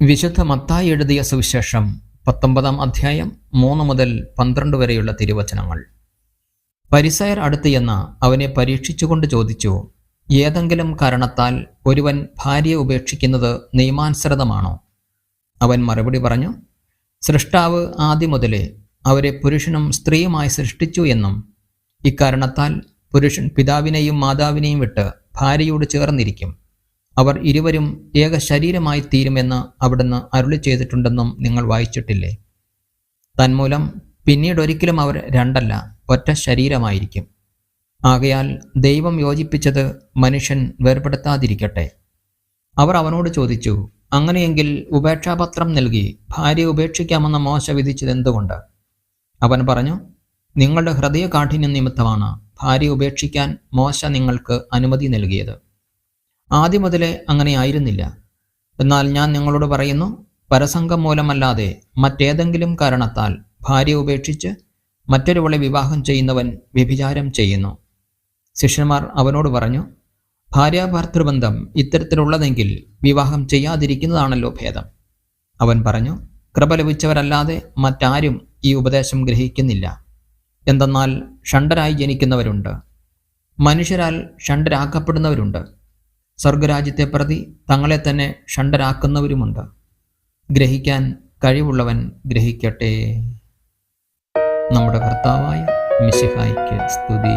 വിശുദ്ധ മത്തായി എഴുതിയ സുവിശേഷം പത്തൊമ്പതാം അധ്യായം മൂന്ന് മുതൽ പന്ത്രണ്ട് വരെയുള്ള തിരുവചനങ്ങൾ. പരിസയർ അടുത്ത് എന്ന അവനെ പരീക്ഷിച്ചുകൊണ്ട് ചോദിച്ചു ഏതെങ്കിലും കാരണത്താൽ ഒരുവൻ ഭാര്യയെ ഉപേക്ഷിക്കുന്നത് നിയമാനുസൃതമാണോ? അവൻ മറുപടി പറഞ്ഞു സൃഷ്ടാവ് ആദ്യം മുതലേ അവരെ പുരുഷനും സ്ത്രീയുമായി സൃഷ്ടിച്ചു എന്നും ഇക്കാരണത്താൽ പുരുഷൻ പിതാവിനെയും മാതാവിനെയും വിട്ട് ഭാര്യയോട് ചേർന്നിരിക്കും. അവർ ഇരുവരും ഏക ശരീരമായി തീരുമെന്ന് അവിടുന്ന് അരുളി ചെയ്തിട്ടുണ്ടെന്നും നിങ്ങൾ വായിച്ചിട്ടില്ലേ? തന്മൂലം പിന്നീടൊരിക്കലും അവർ രണ്ടല്ല ഒറ്റ ശരീരമായിരിക്കും. ആകയാൽ ദൈവം യോജിപ്പിച്ചത് മനുഷ്യൻ വേർപെടുത്താതിരിക്കട്ടെ. അവർ അവനോട് ചോദിച്ചു അങ്ങനെയെങ്കിൽ ഉപേക്ഷാപത്രം നൽകി ഭാര്യ ഉപേക്ഷിക്കാമെന്ന മോശ വിധിച്ചത് എന്തുകൊണ്ട്? അവൻ പറഞ്ഞു നിങ്ങളുടെ ഹൃദയ ഹൃദയകാഠിന്യം നിമിത്തമാണ് ഭാര്യ ഉപേക്ഷിക്കാൻ മോശ നിങ്ങൾക്ക് അനുമതി നൽകിയത്. ആദ്യം മുതലേ അങ്ങനെ ആയിരുന്നില്ല. എന്നാൽ ഞാൻ നിങ്ങളോട് പറയുന്നു പരസംഗം മൂലമല്ലാതെ മറ്റേതെങ്കിലും കാരണത്താൽ ഭാര്യ ഉപേക്ഷിച്ച് മറ്റൊരുവളെ വിവാഹം ചെയ്യുന്നവൻ വ്യഭിചാരം ചെയ്യുന്നു. ശിഷ്യന്മാർ അവനോട് പറഞ്ഞു ഭാര്യാഭർത്തൃബന്ധം ഇത്തരത്തിലുള്ളതെങ്കിൽ വിവാഹം ചെയ്യാതിരിക്കുന്നതാണല്ലോ ഭേദം. അവൻ പറഞ്ഞു കൃപ ലഭിച്ചവരല്ലാതെ മറ്റാരും ഈ ഉപദേശം ഗ്രഹിക്കുന്നില്ല. എന്തെന്നാൽ ഷണ്ടരായി ജനിക്കുന്നവരുണ്ട്. മനുഷ്യരാൽ ഷണ്ടരാക്കപ്പെടുന്നവരുണ്ട് സ്വർഗരാജ്യത്തെ പ്രതി തങ്ങളെ തന്നെ ഷണ്ടരാക്കുന്നവരുമുണ്ട്. ഗ്രഹിക്കാൻ കഴിവുള്ളവൻ ഗ്രഹിക്കട്ടെ. നമ്മുടെ ഭർത്താവായ മിശിഹായ്ക്ക് സ്തുതി.